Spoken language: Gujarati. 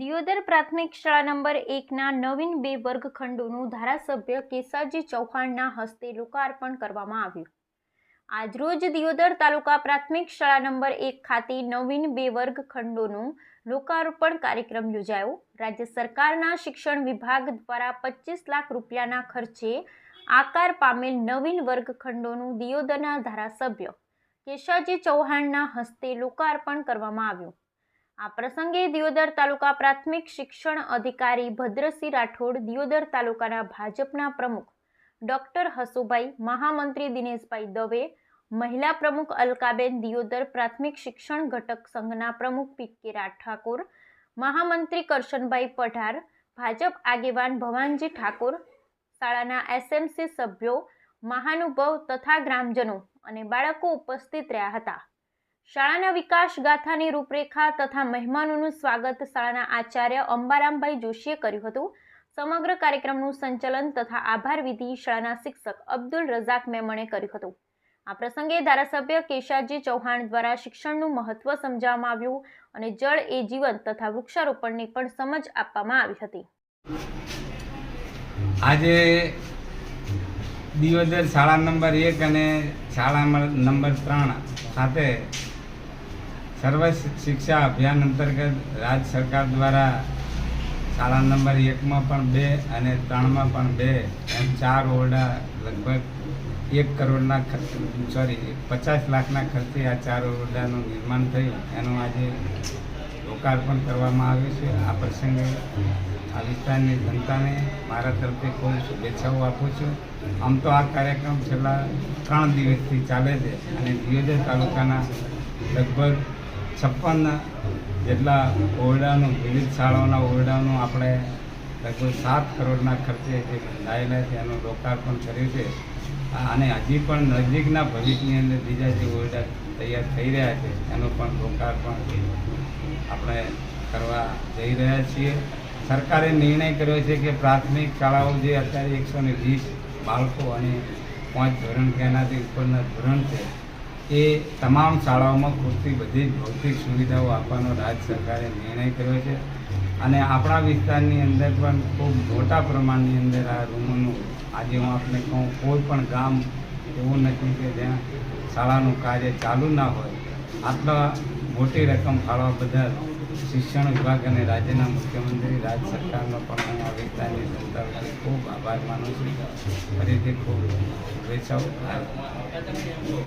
દિયોદર પ્રાથમિક શાળા નંબર એકના નવીન બે વર્ગખંડોનું ધારાસભ્ય કેસાજી ચૌહાણના હસ્તે લોકાર્પણ કરવામાં આવ્યું. આજરોજ દિયોદર તાલુકા પ્રાથમિક શાળા નંબર એક ખાતે નવીન બે વર્ગખંડોનું લોકાર્પણ કાર્યક્રમ યોજાયો. રાજ્ય સરકારના શિક્ષણ વિભાગ દ્વારા પચીસ લાખ રૂપિયાના ખર્ચે આકાર પામેલ નવીન વર્ગખંડોનું દિયોદરના ધારાસભ્ય કેશાજી ચૌહાણના હસ્તે લોકાર્પણ કરવામાં આવ્યું. આ પ્રસંગે દિયોદર તાલુકા પ્રાથમિક શિક્ષણ અધિકારી ભદ્રસિંહ રાઠોડ દિયોદર તાલુકાના ભાજપના પ્રમુખ ડોક્ટર હસુભાઈ, મહામંત્રી દિનેશભાઈ દવે, મહિલા પ્રમુખ અલકાબેન દિયોદર, પ્રાથમિક શિક્ષણ ઘટક સંઘના પ્રમુખ પી કે ઠાકોર, મહામંત્રી કરશનભાઈ પઢાર, ભાજપ આગેવાન ભવાનજી ઠાકોર, શાળાના એસએમસી સભ્યો, મહાનુભવ તથા ગ્રામજનો અને બાળકો ઉપસ્થિત રહ્યા હતા. શાળાના વિકાસ ગાથાની રૂપરેખા તથા મહેમાનોનું સ્વાગત શાળાના આચાર્ય અંબારામભાઈ જોશીએ કર્યું હતું. સમગ્ર કાર્યક્રમનું સંચાલન તથા આભાર વિધિ શાળાના શિક્ષક અબ્દુલ રઝાક મેમણે કર્યું હતું. આ પ્રસંગે ધારાસભ્ય કેશાજી ચૌહાણ દ્વારા શિક્ષણનું મહત્વ સમજાવવામાં આવ્યું અને જળ એ જીવન તથા વૃક્ષારોપણની પણ સમજ આપવામાં આવી હતી. આજે દિયોદર શાળા નંબર એક અને શાળા નંબર ત્રણ ખાતે સર્વ શિક્ષા અભિયાન અંતર્ગત રાજ્ય સરકાર દ્વારા શાળા નંબર એકમાં પણ બે અને ત્રણમાં પણ બે એમ ચાર ઓરડા લગભગ એક કરોડના ખર્ચ સોરી પચાસ લાખના ખર્ચે આ ચાર ઓરડાનું નિર્માણ થયું. એનું આજે લોકાર્પણ કરવામાં આવ્યું છે. આ પ્રસંગે આ વિસ્તારની જનતાને મારા તરફથી ખૂબ શુભેચ્છાઓ આપું છું. આમ તો આ કાર્યક્રમ છેલ્લા ત્રણ દિવસથી ચાલે છે અને દિયોદર તાલુકાના લગભગ છપ્પન જેટલા ઓરડાનું, વિવિધ શાળાઓના ઓરડાનું આપણે લગભગ સાત કરોડના ખર્ચે જે બંધાયેલા છે, એનું લોકાર્પણ કર્યું છે. અને હજી પણ નજીકના ભવિષ્યની અંદર બીજા જે ઓરડા તૈયાર થઈ રહ્યા છે, એનું પણ લોકાર્પણ આપણે કરવા જઈ રહ્યા છીએ. સરકારે નિર્ણય કર્યો છે કે પ્રાથમિક શાળાઓ જે અત્યારે એકસો ને વીસ બાળકો અને પાંચ ધોરણ કે એનાથી ઉપરના ધોરણ છે એ તમામ શાળાઓમાં પૂરતી બધી ભૌતિક સુવિધાઓ આપવાનો રાજ્ય સરકારે નિર્ણય કર્યો છે. અને આપણા વિસ્તારની અંદર પણ ખૂબ મોટા પ્રમાણની અંદર આ રૂમોનું, આજે હું આપને કહું, કોઈ પણ ગામ એવું નથી કે જ્યાં શાળાનું કાર્ય ચાલુ ના હોય. આટલા મોટી રકમ ફાળવા બદલ શિક્ષણ વિભાગ અને રાજ્યના મુખ્યમંત્રી, રાજ્ય સરકારનો પણ હું આ વિસ્તારની જનતા વતી ખૂબ આભાર માનું છું. ફરીથી ખૂબ શુભેચ્છાઓ.